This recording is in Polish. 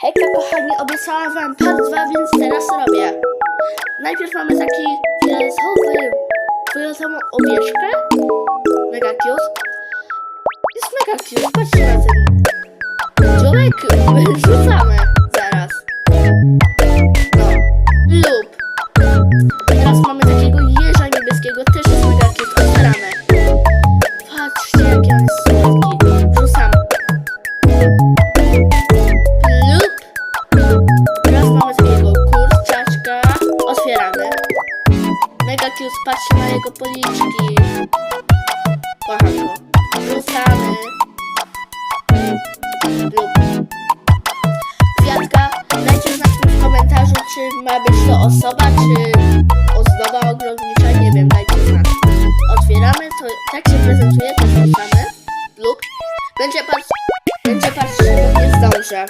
Hejka kochani, obiecałam wam part 2, więc teraz robię. Najpierw mamy taki fioletowy, fioletową owieczkę. Mega cute. Jest mega cute, patrzcie na ten dziobek. Rzucamy zaraz. No. Lub. Teraz mamy takiego jeża niebieskiego, też jest mega cute. Otwieramy. otwieramy. Megakius patrzy na jego policzki. Kocham go. Rzucamy. Lub. Kwiatka, dajcie znać w komentarzu, czy ma być to osoba, czy ozdoba ogrodnicza, nie wiem, dajcie znać. Otwieramy, to tak się prezentuje, też rzucamy. Lub. Będzie patrz... Będzie patrzył, nie zdążę.